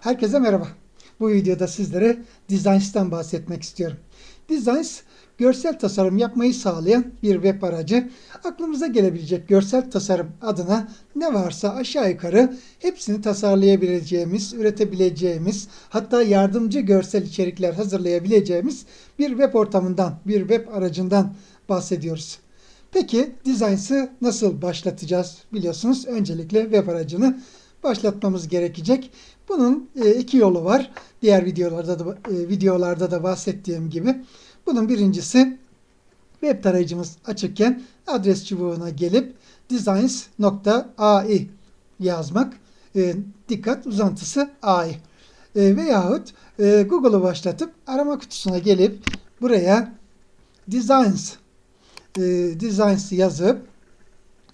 Herkese merhaba. Bu videoda sizlere Designs'tan bahsetmek istiyorum. Designs, görsel tasarım yapmayı sağlayan bir web aracı. Aklımıza gelebilecek görsel tasarım adına ne varsa aşağı yukarı hepsini tasarlayabileceğimiz, üretebileceğimiz, hatta yardımcı görsel içerikler hazırlayabileceğimiz bir web ortamından, bir web aracından bahsediyoruz. Peki Designs'ı nasıl başlatacağız? Biliyorsunuz öncelikle web aracını başlatmamız gerekecek. Bunun e, iki yolu var. Diğer videolarda da e, videolarda da bahsettiğim gibi. Bunun birincisi web tarayıcımız açıkken adres çubuğuna gelip designs.ai yazmak. E, dikkat uzantısı AI. E, veyahut e, Google'u başlatıp arama kutusuna gelip buraya designs e, designs yazıp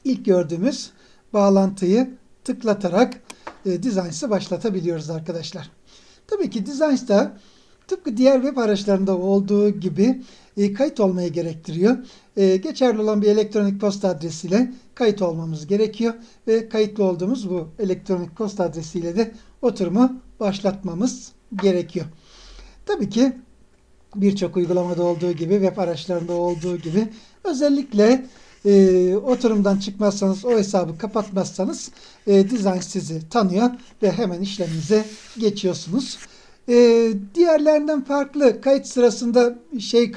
ilk gördüğümüz bağlantıyı tıklatarak e, Designs'ı başlatabiliyoruz arkadaşlar. Tabii ki Designs'da tıpkı diğer web araçlarında olduğu gibi e, kayıt olmayı gerektiriyor. E, geçerli olan bir elektronik posta adresiyle kayıt olmamız gerekiyor ve kayıtlı olduğumuz bu elektronik posta adresiyle de oturumu başlatmamız gerekiyor. Tabii ki birçok uygulamada olduğu gibi, web araçlarında olduğu gibi özellikle e, oturumdan çıkmazsanız, o hesabı kapatmazsanız e, Design sizi tanıyor ve hemen işleminize geçiyorsunuz. E, diğerlerinden farklı kayıt sırasında şey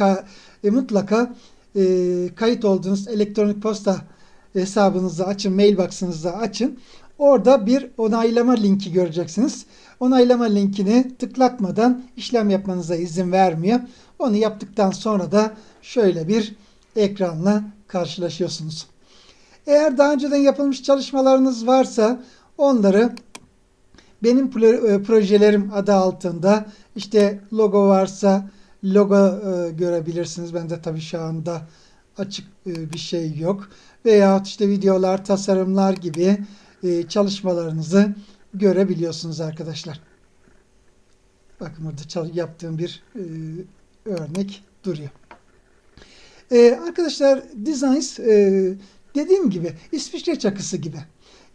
e, mutlaka e, kayıt olduğunuz elektronik posta hesabınızı açın, mailbox'ınızı açın. Orada bir onaylama linki göreceksiniz. Onaylama linkini tıklatmadan işlem yapmanıza izin vermiyor. Onu yaptıktan sonra da şöyle bir ekranla karşılaşıyorsunuz. Eğer daha önceden yapılmış çalışmalarınız varsa onları benim e, projelerim adı altında işte logo varsa logo e, görebilirsiniz. Bende tabii şu anda açık e, bir şey yok. Veyahut işte videolar, tasarımlar gibi çalışmalarınızı görebiliyorsunuz arkadaşlar. Bakın burada yaptığım bir örnek duruyor. Ee, arkadaşlar Designs e, dediğim gibi İsviçre çakısı gibi.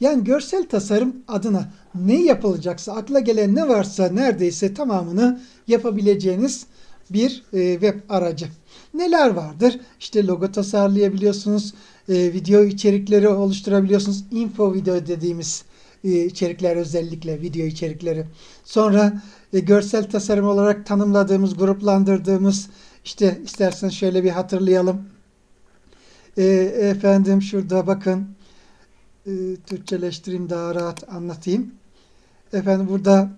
Yani görsel tasarım adına ne yapılacaksa, akla gelen ne varsa neredeyse tamamını yapabileceğiniz bir e, web aracı. Neler vardır? İşte logo tasarlayabiliyorsunuz, e, video içerikleri oluşturabiliyorsunuz. Info video dediğimiz e, içerikler özellikle video içerikleri. Sonra e, görsel tasarım olarak tanımladığımız, gruplandırdığımız işte istersen şöyle bir hatırlayalım. E, efendim şurada bakın. E, Türkçeleştireyim daha rahat anlatayım. Efendim burada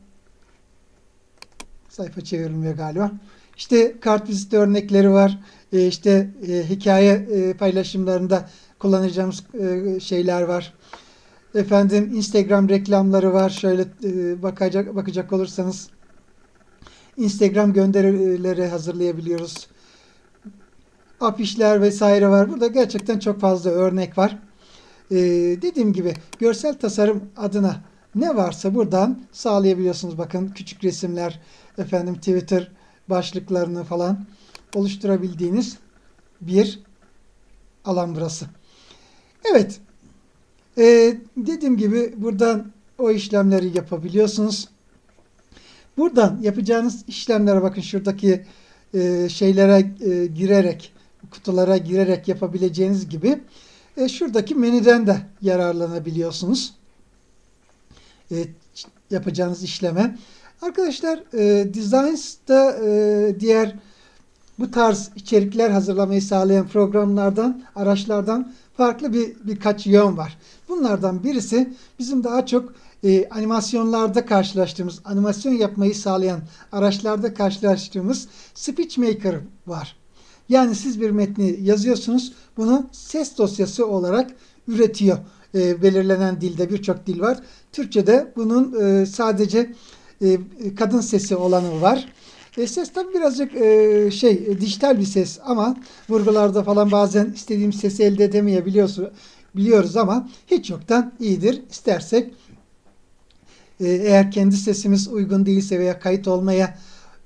sayfa çevrilmiyor galiba. İşte kartvizit örnekleri var. E, işte e, hikaye e, paylaşımlarında kullanacağımız e, şeyler var. Efendim Instagram reklamları var. Şöyle e, bakacak bakacak olursanız Instagram gönderileri hazırlayabiliyoruz. Afişler vesaire var. Burada gerçekten çok fazla örnek var. Ee, dediğim gibi görsel tasarım adına ne varsa buradan sağlayabiliyorsunuz. Bakın küçük resimler, efendim Twitter başlıklarını falan oluşturabildiğiniz bir alan burası. Evet. Ee, dediğim gibi buradan o işlemleri yapabiliyorsunuz. Buradan yapacağınız işlemlere bakın şuradaki e, şeylere e, girerek, kutulara girerek yapabileceğiniz gibi e, şuradaki menüden de yararlanabiliyorsunuz. E, yapacağınız işleme. Arkadaşlar e, Designs'da e, diğer bu tarz içerikler hazırlamayı sağlayan programlardan, araçlardan farklı bir birkaç yön var. Bunlardan birisi bizim daha çok e, animasyonlarda karşılaştığımız, animasyon yapmayı sağlayan araçlarda karşılaştığımız SpeechMaker var. Yani siz bir metni yazıyorsunuz, bunu ses dosyası olarak üretiyor. E, belirlenen dilde birçok dil var. Türkçe'de bunun e, sadece e, kadın sesi olanı var. E, ses tabi birazcık e, şey e, dijital bir ses ama vurgularda falan bazen istediğimiz sesi elde edemeyebiliyoruz biliyoruz ama hiç yoktan iyidir. İstersek eğer kendi sesimiz uygun değilse veya kayıt olmaya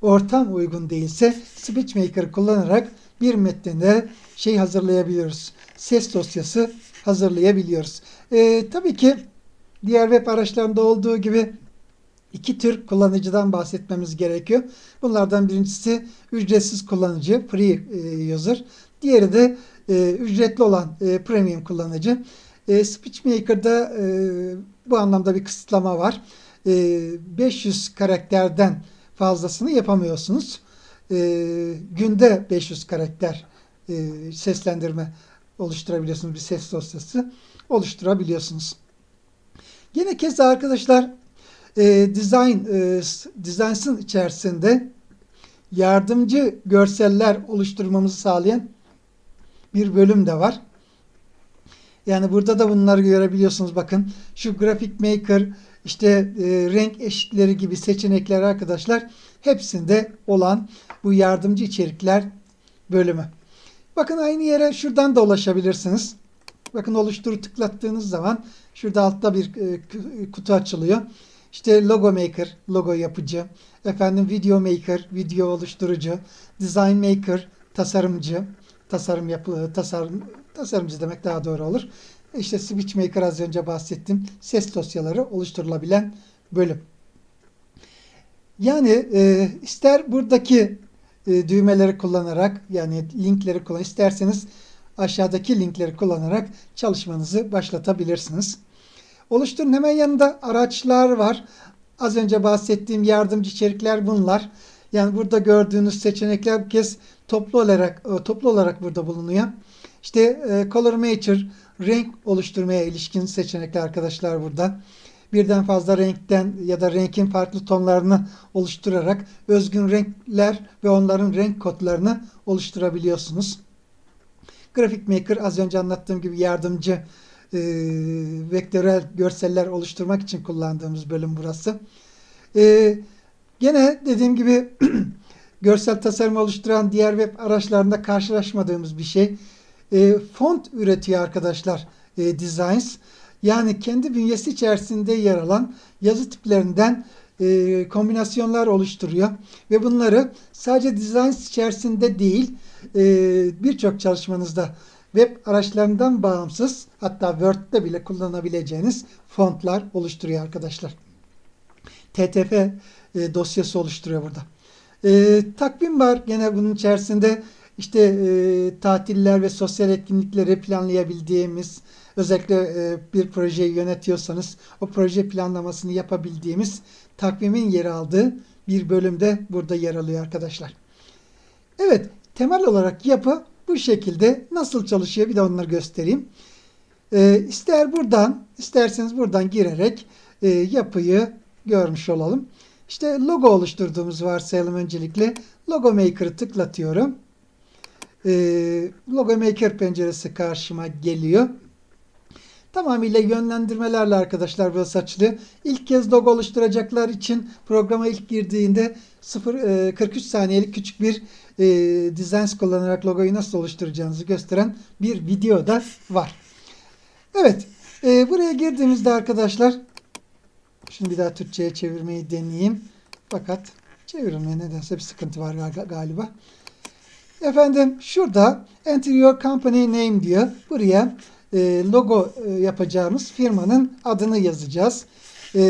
ortam uygun değilse SpeechMaker kullanarak bir metninde şey hazırlayabiliyoruz. Ses dosyası hazırlayabiliyoruz. Ee, tabii ki diğer web araçlarında olduğu gibi iki tür kullanıcıdan bahsetmemiz gerekiyor. Bunlardan birincisi ücretsiz kullanıcı, free e, user. Diğeri de e, ücretli olan e, premium kullanıcı. E, SpeechMaker'da e, bu anlamda bir kısıtlama var. E, 500 karakterden fazlasını yapamıyorsunuz. E, günde 500 karakter e, seslendirme oluşturabiliyorsunuz. Bir ses dosyası oluşturabiliyorsunuz. Yine keza arkadaşlar e, design e, designs'ın içerisinde yardımcı görseller oluşturmamızı sağlayan bir bölüm de var. Yani burada da bunları görebiliyorsunuz. Bakın şu Graphic Maker işte e, renk eşitleri gibi seçenekler arkadaşlar hepsinde olan bu yardımcı içerikler bölümü. Bakın aynı yere şuradan da ulaşabilirsiniz. Bakın oluştur tıklattığınız zaman şurada altta bir e, kutu açılıyor. İşte logo maker, logo yapıcı, efendim video maker, video oluşturucu, design maker, tasarımcı, tasarım yapı, tasarım, tasarımcı demek daha doğru olur. İşte switch maker az önce bahsettim. Ses dosyaları oluşturulabilen bölüm. Yani e, ister buradaki e, düğmeleri kullanarak yani linkleri kullan isterseniz aşağıdaki linkleri kullanarak çalışmanızı başlatabilirsiniz. Oluşturun hemen yanında araçlar var. Az önce bahsettiğim yardımcı içerikler bunlar. Yani burada gördüğünüz seçenekler bu kez toplu olarak e, toplu olarak burada bulunuyor. İşte e, Color Maker renk oluşturmaya ilişkin seçenekler arkadaşlar burada. Birden fazla renkten ya da renkin farklı tonlarını oluşturarak özgün renkler ve onların renk kodlarını oluşturabiliyorsunuz. Graphic Maker az önce anlattığım gibi yardımcı e, vektörel görseller oluşturmak için kullandığımız bölüm burası. E, gene dediğim gibi görsel tasarım oluşturan diğer web araçlarında karşılaşmadığımız bir şey. E, font üretiyor arkadaşlar e, Designs. Yani kendi bünyesi içerisinde yer alan yazı tiplerinden e, kombinasyonlar oluşturuyor. Ve bunları sadece Designs içerisinde değil e, birçok çalışmanızda web araçlarından bağımsız hatta Word'de bile kullanabileceğiniz fontlar oluşturuyor arkadaşlar. TTF e, dosyası oluşturuyor burada. E, takvim var gene bunun içerisinde işte e, tatiller ve sosyal etkinlikleri planlayabildiğimiz özellikle e, bir projeyi yönetiyorsanız o proje planlamasını yapabildiğimiz takvimin yer aldığı bir bölümde burada yer alıyor arkadaşlar. Evet temel olarak yapı bu şekilde nasıl çalışıyor bir de onları göstereyim. E, ister buradan isterseniz buradan girerek e, yapıyı görmüş olalım. İşte logo oluşturduğumuz varsayalım öncelikle. Logo Maker'ı tıklatıyorum. E, logo Maker penceresi karşıma geliyor. Tamamıyla yönlendirmelerle arkadaşlar burası açılıyor. İlk kez logo oluşturacaklar için programa ilk girdiğinde 0, 43 saniyelik küçük bir e, Designs kullanarak logoyu nasıl oluşturacağınızı gösteren bir video da var. Evet. E, buraya girdiğimizde arkadaşlar şimdi bir daha Türkçe'ye çevirmeyi deneyeyim. Fakat çevirmeye nedense bir sıkıntı var galiba. Efendim şurada Enter your company name diyor. Buraya e, logo e, yapacağımız firmanın adını yazacağız. E,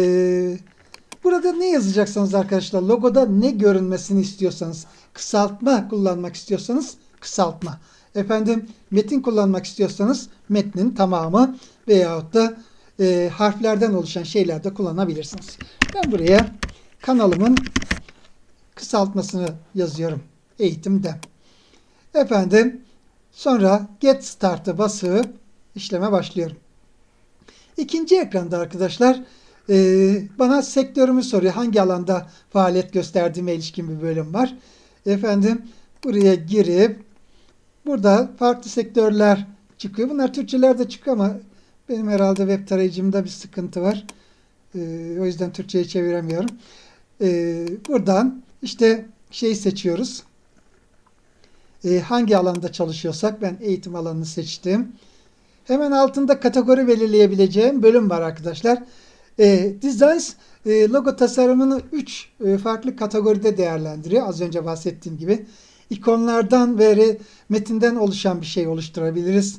burada ne yazacaksınız arkadaşlar? Logoda ne görünmesini istiyorsanız, kısaltma kullanmak istiyorsanız kısaltma. Efendim metin kullanmak istiyorsanız metnin tamamı veyahut da e, harflerden oluşan şeyler de kullanabilirsiniz. Ben buraya kanalımın kısaltmasını yazıyorum eğitimde. Efendim sonra Get Start'ı basıp işleme başlıyorum. İkinci ekranda arkadaşlar e, bana sektörümü soruyor. Hangi alanda faaliyet gösterdiğime ilişkin bir bölüm var. Efendim buraya girip burada farklı sektörler çıkıyor. Bunlar Türkçeler de çıkıyor ama benim herhalde web tarayıcımda bir sıkıntı var. E, o yüzden Türkçe'ye çeviremiyorum. E, buradan işte şey seçiyoruz. E, hangi alanda çalışıyorsak ben eğitim alanını seçtim. Hemen altında kategori belirleyebileceğim bölüm var arkadaşlar. E, Designs e, logo tasarımını 3 e, farklı kategoride değerlendiriyor. Az önce bahsettiğim gibi. İkonlardan ve metinden oluşan bir şey oluşturabiliriz.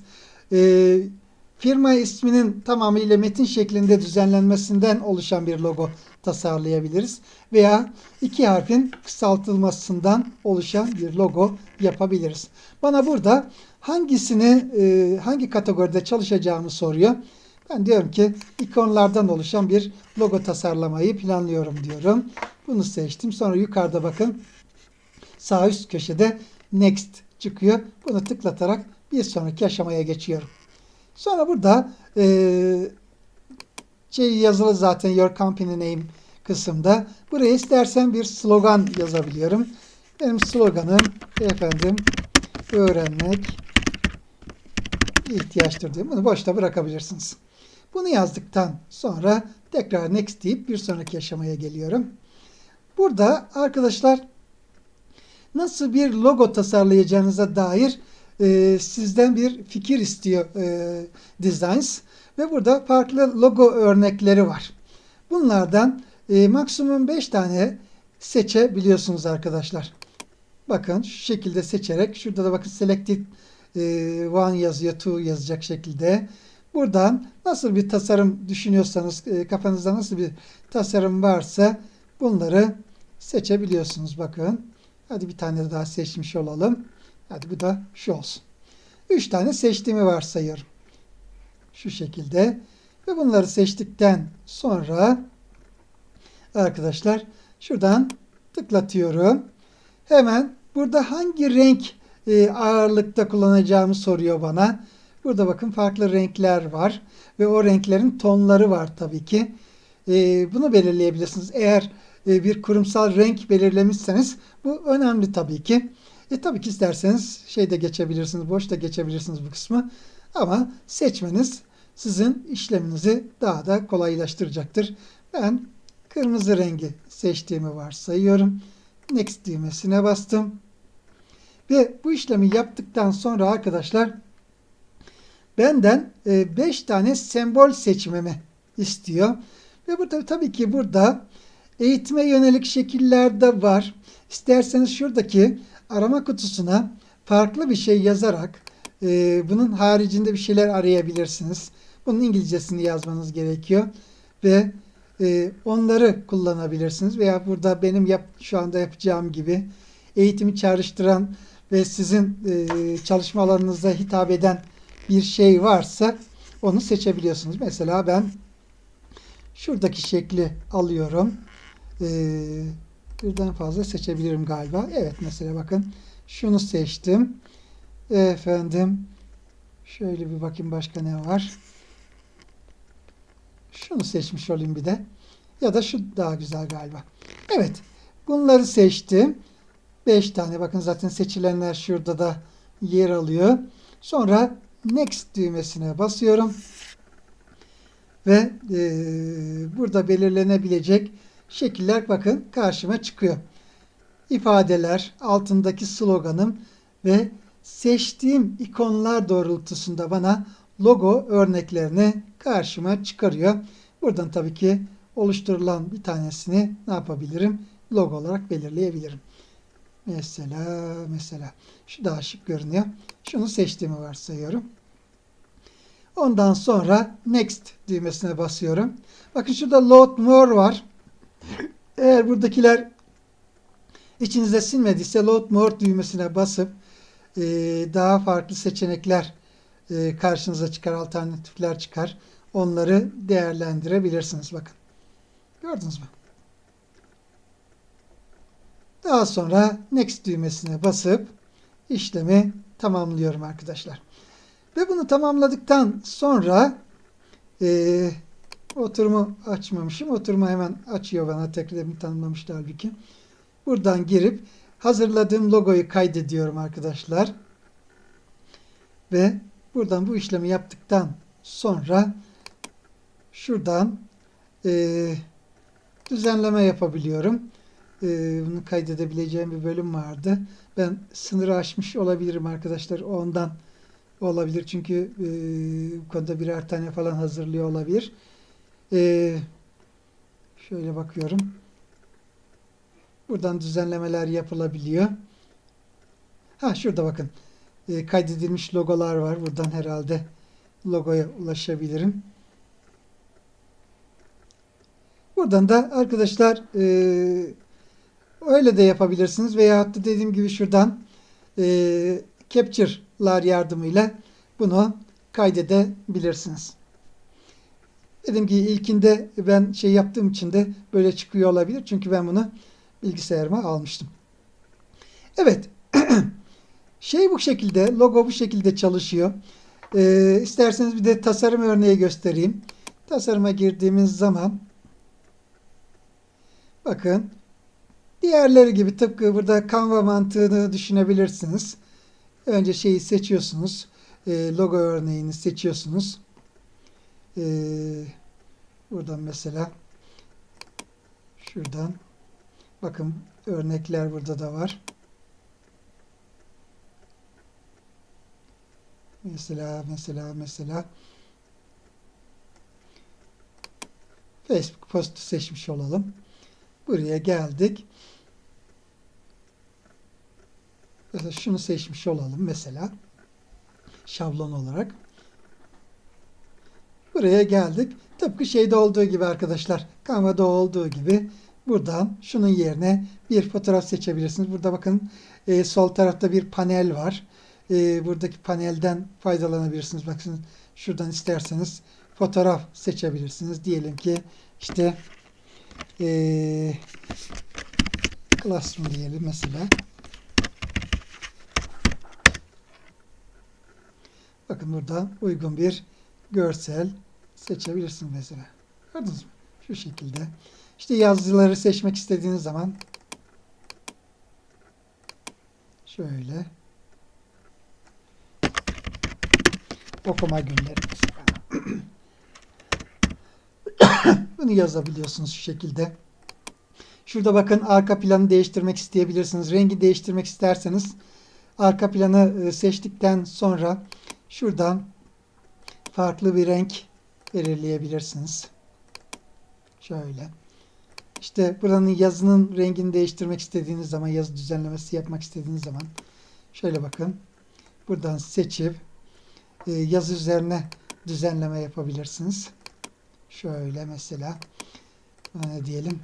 E, firma isminin tamamıyla metin şeklinde düzenlenmesinden oluşan bir logo tasarlayabiliriz. Veya iki harfin kısaltılmasından oluşan bir logo yapabiliriz. Bana burada hangisini e, hangi kategoride çalışacağımı soruyor. Ben diyorum ki ikonlardan oluşan bir logo tasarlamayı planlıyorum diyorum. Bunu seçtim. Sonra yukarıda bakın sağ üst köşede next çıkıyor. Bunu tıklatarak bir sonraki aşamaya geçiyorum. Sonra burada e, şey yazılı zaten your company name kısımda. Buraya istersen bir slogan yazabiliyorum. Benim sloganım efendim öğrenmek ihtiyaçtır diye. Bunu boşta bırakabilirsiniz. Bunu yazdıktan sonra tekrar next deyip bir sonraki aşamaya geliyorum. Burada arkadaşlar nasıl bir logo tasarlayacağınıza dair e, sizden bir fikir istiyor e, Designs. Ve burada farklı logo örnekleri var. Bunlardan e, maksimum 5 tane seçebiliyorsunuz arkadaşlar. Bakın şu şekilde seçerek şurada da bakın selected e, one yazıyor, two yazacak şekilde. Buradan nasıl bir tasarım düşünüyorsanız, e, kafanızda nasıl bir tasarım varsa bunları seçebiliyorsunuz. Bakın. Hadi bir tane daha seçmiş olalım. Hadi bu da şu olsun. 3 tane seçtiğimi varsayıyorum. Şu şekilde. Ve bunları seçtikten sonra arkadaşlar şuradan tıklatıyorum. Hemen burada hangi renk e, ağırlıkta kullanacağımı soruyor bana. Burada bakın farklı renkler var. Ve o renklerin tonları var tabii ki. E, bunu belirleyebilirsiniz. Eğer e, bir kurumsal renk belirlemişseniz bu önemli tabii ki. E tabii ki isterseniz şeyde geçebilirsiniz, boş da geçebilirsiniz bu kısmı. Ama seçmeniz sizin işleminizi daha da kolaylaştıracaktır. Ben kırmızı rengi seçtiğimi varsayıyorum. Next düğmesine bastım. Ve bu işlemi yaptıktan sonra arkadaşlar benden 5 tane sembol seçmemi istiyor. Ve burada tabii ki burada eğitime yönelik şekiller de var. İsterseniz şuradaki arama kutusuna farklı bir şey yazarak e, bunun haricinde bir şeyler arayabilirsiniz. Bunun İngilizcesini yazmanız gerekiyor ve e, onları kullanabilirsiniz veya burada benim yap, şu anda yapacağım gibi eğitimi çağrıştıran ve sizin e, çalışma alanınıza hitap eden bir şey varsa onu seçebiliyorsunuz. Mesela ben şuradaki şekli alıyorum. Ee, birden fazla seçebilirim galiba. Evet mesela bakın şunu seçtim. Efendim şöyle bir bakayım başka ne var. Şunu seçmiş olayım bir de. Ya da şu daha güzel galiba. Evet. Bunları seçtim. 5 tane. Bakın zaten seçilenler şurada da yer alıyor. Sonra Next düğmesine basıyorum. Ve e, burada belirlenebilecek şekiller bakın karşıma çıkıyor. İfadeler, altındaki sloganım ve seçtiğim ikonlar doğrultusunda bana logo örneklerini karşıma çıkarıyor. Buradan tabii ki oluşturulan bir tanesini ne yapabilirim? Logo olarak belirleyebilirim. Mesela mesela şu daha şık görünüyor. Şunu seçtiğimi varsayıyorum. Ondan sonra next düğmesine basıyorum. Bakın şurada load more var. Eğer buradakiler içinize sinmediyse load more düğmesine basıp e, daha farklı seçenekler e, karşınıza çıkar, alternatifler çıkar. Onları değerlendirebilirsiniz. Bakın. Gördünüz mü? Daha sonra next düğmesine basıp işlemi tamamlıyorum arkadaşlar. Ve bunu tamamladıktan sonra e, oturumu açmamışım. Oturumu hemen açıyor bana. Tekrar tanımlamıştı halbuki. Buradan girip hazırladığım logoyu kaydediyorum arkadaşlar. Ve buradan bu işlemi yaptıktan sonra şuradan e, düzenleme yapabiliyorum. E, bunu kaydedebileceğim bir bölüm vardı. Ben sınırı aşmış olabilirim arkadaşlar. Ondan olabilir. Çünkü e, bu konuda birer tane falan hazırlıyor olabilir. E, şöyle bakıyorum. Buradan düzenlemeler yapılabiliyor. Ha şurada bakın. E, kaydedilmiş logolar var. Buradan herhalde logoya ulaşabilirim. Buradan da arkadaşlar e, öyle de yapabilirsiniz veya hatta dediğim gibi şuradan e, capture'lar yardımıyla bunu kaydedebilirsiniz. Dediğim gibi ilkinde ben şey yaptığım için de böyle çıkıyor olabilir. Çünkü ben bunu bilgisayarıma almıştım. Evet. şey bu şekilde, logo bu şekilde çalışıyor. Ee, isterseniz bir de tasarım örneği göstereyim. Tasarıma girdiğimiz zaman bakın diğerleri gibi tıpkı burada Canva mantığını düşünebilirsiniz. Önce şeyi seçiyorsunuz. E, logo örneğini seçiyorsunuz. E, buradan mesela şuradan bakın örnekler burada da var. Mesela mesela mesela Facebook postu seçmiş olalım. Buraya geldik. Mesela şunu seçmiş olalım mesela. Şablon olarak. Buraya geldik. Tıpkı şeyde olduğu gibi arkadaşlar. Canva'da olduğu gibi buradan şunun yerine bir fotoğraf seçebilirsiniz. Burada bakın e, sol tarafta bir panel var. E, buradaki panelden faydalanabilirsiniz. Bakın şuradan isterseniz fotoğraf seçebilirsiniz. Diyelim ki işte e, Classroom diyelim mesela. Bakın burada uygun bir görsel seçebilirsiniz mesela. Gördünüz mü? Şu şekilde. İşte yazıları seçmek istediğiniz zaman şöyle okuma günleri. Bunu yazabiliyorsunuz şu şekilde. Şurada bakın arka planı değiştirmek isteyebilirsiniz. Rengi değiştirmek isterseniz arka planı e, seçtikten sonra şuradan farklı bir renk belirleyebilirsiniz. Şöyle. İşte buranın yazının rengini değiştirmek istediğiniz zaman, yazı düzenlemesi yapmak istediğiniz zaman şöyle bakın. Buradan seçip e, yazı üzerine düzenleme yapabilirsiniz. Şöyle mesela ne diyelim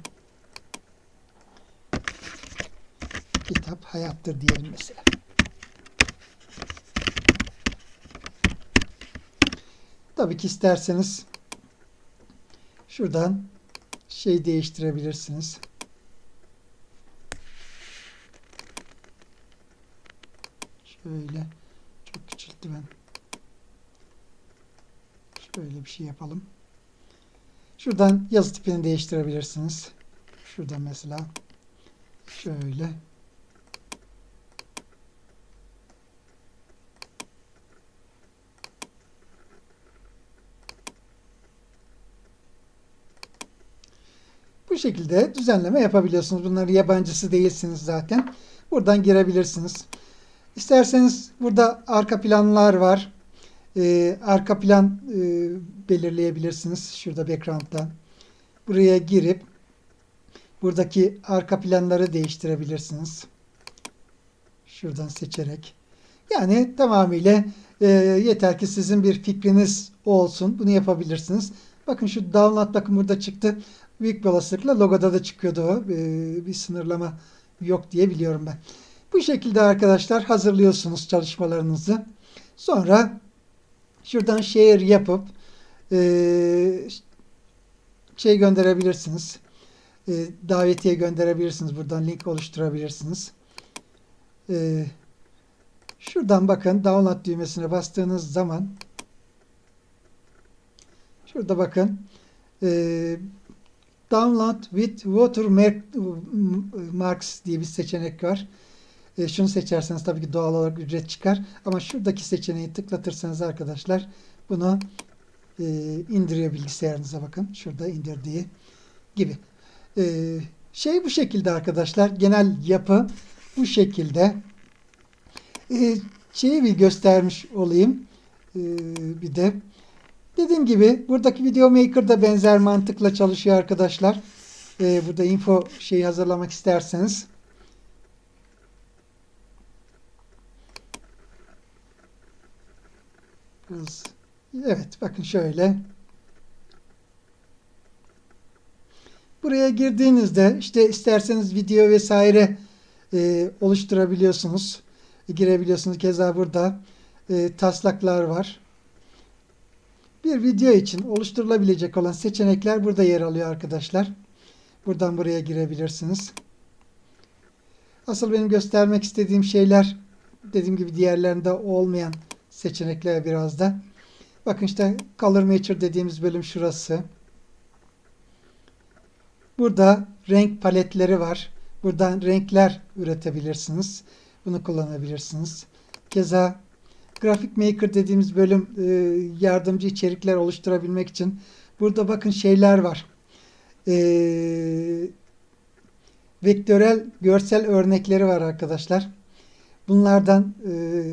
kitap hayattır diyelim mesela. Tabii ki isterseniz şuradan şey değiştirebilirsiniz. Şöyle çok küçülttü ben. Şöyle bir şey yapalım. Şuradan yazı tipini değiştirebilirsiniz. Şurada mesela şöyle Bu şekilde düzenleme yapabiliyorsunuz. Bunları yabancısı değilsiniz zaten. Buradan girebilirsiniz. İsterseniz burada arka planlar var. Ee, arka plan e, belirleyebilirsiniz. Şurada background'dan. Buraya girip buradaki arka planları değiştirebilirsiniz. Şuradan seçerek. Yani tamamıyla e, yeter ki sizin bir fikriniz olsun. Bunu yapabilirsiniz. Bakın şu download bakın burada çıktı büyük bir olasılıkla logoda da çıkıyordu o. Ee, bir sınırlama yok diye biliyorum ben. Bu şekilde arkadaşlar hazırlıyorsunuz çalışmalarınızı. Sonra şuradan share yapıp e, şey gönderebilirsiniz. E, davetiye gönderebilirsiniz. Buradan link oluşturabilirsiniz. E, şuradan bakın download düğmesine bastığınız zaman şurada bakın Download with watermarks diye bir seçenek var. E, şunu seçerseniz tabii ki doğal olarak ücret çıkar. Ama şuradaki seçeneği tıklatırsanız arkadaşlar bunu e, indiriyor bilgisayarınıza bakın. Şurada indirdiği gibi. E, şey bu şekilde arkadaşlar. Genel yapı bu şekilde. E, şeyi bir göstermiş olayım. E, bir de Dediğim gibi buradaki Video Maker da benzer mantıkla çalışıyor arkadaşlar. Ee, burada info şeyi hazırlamak isterseniz. Evet bakın şöyle. Buraya girdiğinizde işte isterseniz video vesaire e, oluşturabiliyorsunuz. girebiliyorsunuz. Keza burada e, taslaklar var. Bir video için oluşturulabilecek olan seçenekler burada yer alıyor arkadaşlar. Buradan buraya girebilirsiniz. Asıl benim göstermek istediğim şeyler dediğim gibi diğerlerinde olmayan seçenekler biraz da. Bakın işte Color Mature dediğimiz bölüm şurası. Burada renk paletleri var. Buradan renkler üretebilirsiniz. Bunu kullanabilirsiniz. Keza Graphic Maker dediğimiz bölüm e, yardımcı içerikler oluşturabilmek için burada bakın şeyler var. E, vektörel görsel örnekleri var arkadaşlar. Bunlardan e,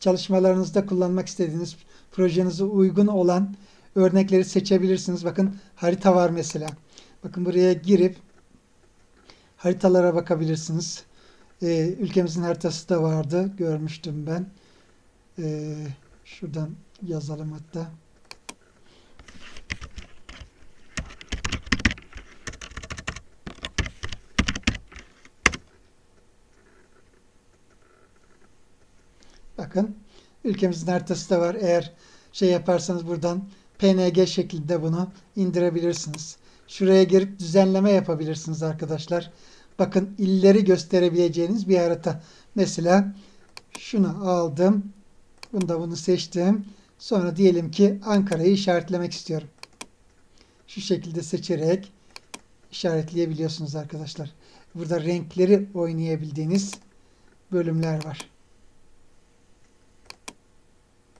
çalışmalarınızda kullanmak istediğiniz projenize uygun olan örnekleri seçebilirsiniz. Bakın harita var mesela. Bakın buraya girip haritalara bakabilirsiniz. Ee, ülkemizin haritası da vardı. Görmüştüm ben. Ee, şuradan yazalım hatta. Bakın ülkemizin haritası da var. Eğer şey yaparsanız buradan PNG şeklinde bunu indirebilirsiniz. Şuraya girip düzenleme yapabilirsiniz arkadaşlar. Bakın illeri gösterebileceğiniz bir harita. Mesela şunu aldım. Bunda bunu seçtim. Sonra diyelim ki Ankara'yı işaretlemek istiyorum. Şu şekilde seçerek işaretleyebiliyorsunuz arkadaşlar. Burada renkleri oynayabildiğiniz bölümler var.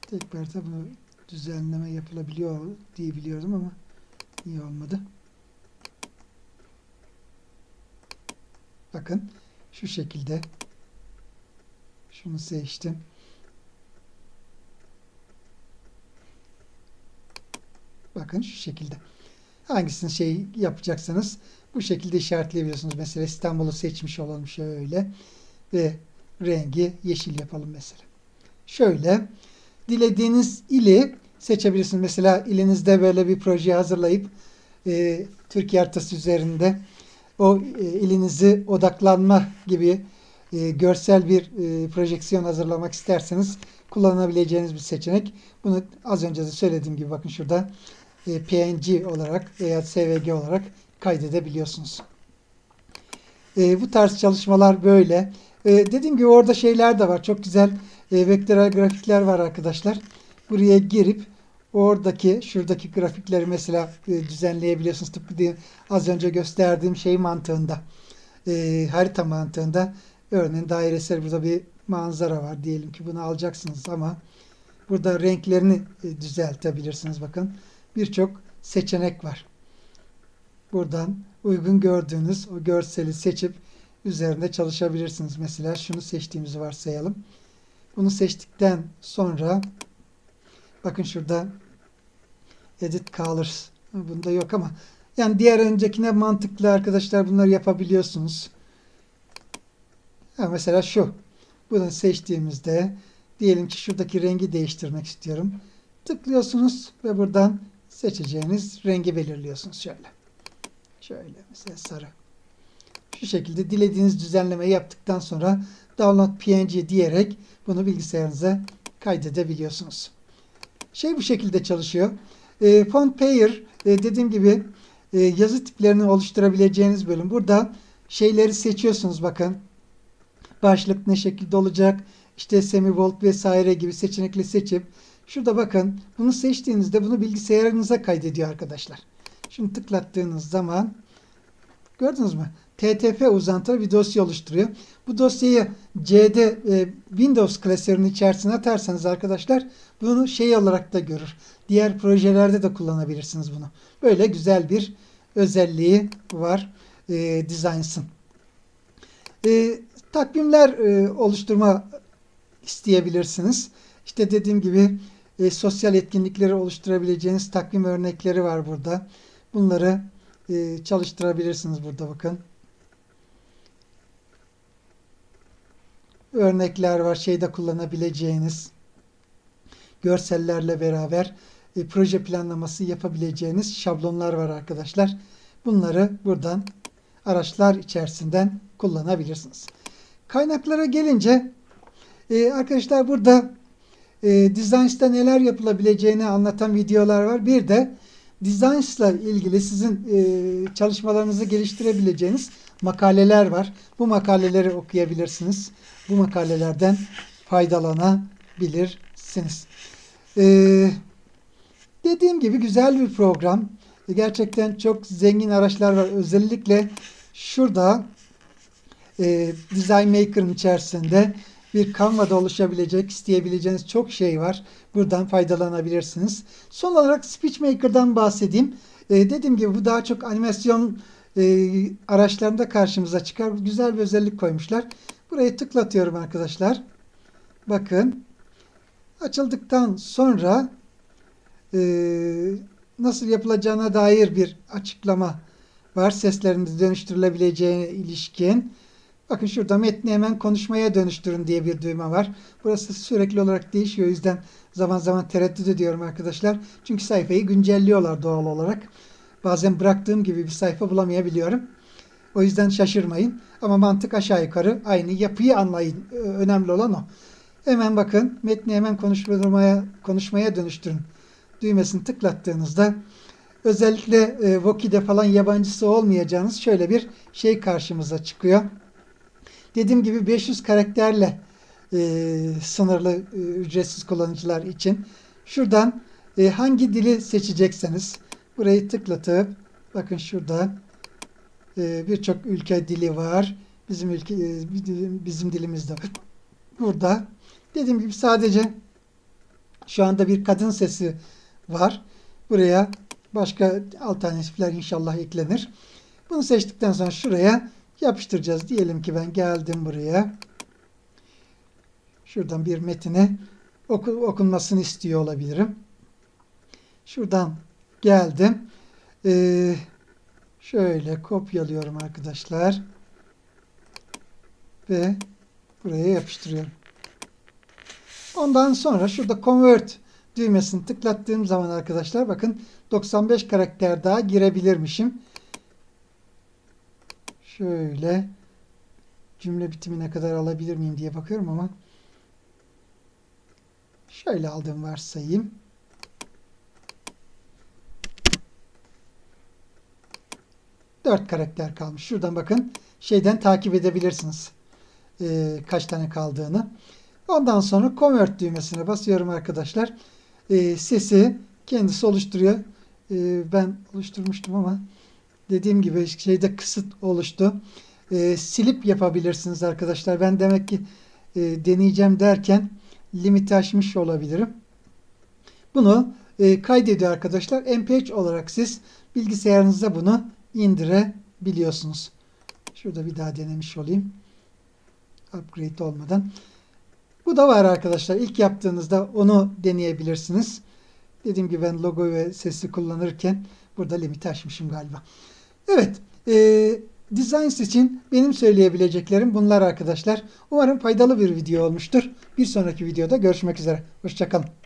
Tekrar da bu düzenleme yapılabiliyor diye biliyordum ama iyi olmadı. Bakın şu şekilde şunu seçtim. Bakın şu şekilde. Hangisini şey yapacaksanız bu şekilde işaretleyebiliyorsunuz. Mesela İstanbul'u seçmiş olalım şöyle ve rengi yeşil yapalım mesela. Şöyle dilediğiniz ili seçebilirsiniz. Mesela ilinizde böyle bir proje hazırlayıp e, Türkiye haritası üzerinde o e, ilinizi odaklanma gibi e, görsel bir e, projeksiyon hazırlamak isterseniz kullanabileceğiniz bir seçenek. Bunu az önce de söylediğim gibi bakın şurada PNG olarak veya SVG olarak kaydedebiliyorsunuz. E, bu tarz çalışmalar böyle. E, dediğim gibi orada şeyler de var. Çok güzel e, vektörel grafikler var arkadaşlar. Buraya girip oradaki şuradaki grafikleri mesela e, düzenleyebiliyorsunuz. Tıpkı diye az önce gösterdiğim şey mantığında e, harita mantığında örneğin dairesel burada bir manzara var. Diyelim ki bunu alacaksınız ama burada renklerini e, düzeltebilirsiniz. Bakın birçok seçenek var. Buradan uygun gördüğünüz o görseli seçip üzerinde çalışabilirsiniz. Mesela şunu seçtiğimizi varsayalım. Bunu seçtikten sonra bakın şurada edit colors bunda yok ama yani diğer öncekine mantıklı arkadaşlar bunları yapabiliyorsunuz. Ha, mesela şu. Bunu seçtiğimizde diyelim ki şuradaki rengi değiştirmek istiyorum. Tıklıyorsunuz ve buradan seçeceğiniz rengi belirliyorsunuz şöyle. Şöyle mesela sarı. Şu şekilde dilediğiniz düzenlemeyi yaptıktan sonra download png diyerek bunu bilgisayarınıza kaydedebiliyorsunuz. Şey bu şekilde çalışıyor. E, font pair e, dediğim gibi e, yazı tiplerini oluşturabileceğiniz bölüm. Burada şeyleri seçiyorsunuz bakın. Başlık ne şekilde olacak? İşte semibold vesaire gibi seçenekleri seçip şurada bakın bunu seçtiğinizde bunu bilgisayarınıza kaydediyor arkadaşlar. Şimdi tıklattığınız zaman gördünüz mü? TTF uzantılı bir dosya oluşturuyor. Bu dosyayı CD e, Windows klasörünün içerisine atarsanız arkadaşlar bunu şey olarak da görür. Diğer projelerde de kullanabilirsiniz bunu. Böyle güzel bir özelliği var e, Designs'ın. E, takvimler e, oluşturma isteyebilirsiniz. İşte dediğim gibi e, sosyal etkinlikleri oluşturabileceğiniz takvim örnekleri var burada. Bunları e, çalıştırabilirsiniz burada bakın. örnekler var. Şeyde kullanabileceğiniz görsellerle beraber e, proje planlaması yapabileceğiniz şablonlar var arkadaşlar. bunları buradan araçlar içerisinden kullanabilirsiniz. Kaynaklara gelince e, arkadaşlar burada e, Designs'ta neler yapılabileceğini anlatan videolar var. Bir de Designs'la ilgili sizin e, çalışmalarınızı geliştirebileceğiniz makaleler var. Bu makaleleri okuyabilirsiniz. Bu makalelerden faydalanabilirsiniz. E, dediğim gibi güzel bir program. Gerçekten çok zengin araçlar var. Özellikle şurada e, Design Maker'ın içerisinde bir Canva'da oluşabilecek, isteyebileceğiniz çok şey var. Buradan faydalanabilirsiniz. Son olarak SpeechMaker'dan bahsedeyim. E, dediğim gibi bu daha çok animasyon e, araçlarında karşımıza çıkar. Güzel bir özellik koymuşlar. Burayı tıklatıyorum arkadaşlar. Bakın. Açıldıktan sonra e, nasıl yapılacağına dair bir açıklama var. Seslerinde dönüştürülebileceğine ilişkin. Bakın şurada metni hemen konuşmaya dönüştürün diye bir düğme var. Burası sürekli olarak değişiyor. O yüzden zaman zaman tereddüt ediyorum arkadaşlar. Çünkü sayfayı güncelliyorlar doğal olarak. Bazen bıraktığım gibi bir sayfa bulamayabiliyorum. O yüzden şaşırmayın. Ama mantık aşağı yukarı aynı. Yapıyı anlayın. Ö- Önemli olan o. Hemen bakın metni hemen konuşmaya, konuşmaya dönüştürün düğmesini tıklattığınızda özellikle e, Voki'de falan yabancısı olmayacağınız şöyle bir şey karşımıza çıkıyor. Dediğim gibi 500 karakterle e, sınırlı e, ücretsiz kullanıcılar için. Şuradan e, hangi dili seçecekseniz burayı tıklatıp bakın şurada e, birçok ülke dili var. Bizim ülke e, bizim dilimizde var. Burada dediğim gibi sadece şu anda bir kadın sesi var. Buraya başka alternatifler inşallah eklenir. Bunu seçtikten sonra şuraya yapıştıracağız. Diyelim ki ben geldim buraya. Şuradan bir metine oku, okunmasını istiyor olabilirim. Şuradan geldim. Ee, şöyle kopyalıyorum arkadaşlar. Ve buraya yapıştırıyorum. Ondan sonra şurada convert düğmesini tıklattığım zaman arkadaşlar bakın 95 karakter daha girebilirmişim. Şöyle cümle bitimine kadar alabilir miyim diye bakıyorum ama şöyle aldığım varsayayım. Dört karakter kalmış. Şuradan bakın şeyden takip edebilirsiniz. Ee, kaç tane kaldığını. Ondan sonra convert düğmesine basıyorum arkadaşlar. Ee, sesi kendisi oluşturuyor. Ee, ben oluşturmuştum ama dediğim gibi şeyde kısıt oluştu. Ee, silip yapabilirsiniz arkadaşlar. Ben demek ki e, deneyeceğim derken limiti aşmış olabilirim. Bunu e, kaydediyor arkadaşlar. MP3 olarak siz bilgisayarınızda bunu indirebiliyorsunuz. Şurada bir daha denemiş olayım. Upgrade olmadan. Bu da var arkadaşlar. İlk yaptığınızda onu deneyebilirsiniz. Dediğim gibi ben logo ve sesi kullanırken burada limiti aşmışım galiba. Evet. E, Designs için benim söyleyebileceklerim bunlar arkadaşlar. Umarım faydalı bir video olmuştur. Bir sonraki videoda görüşmek üzere. Hoşçakalın.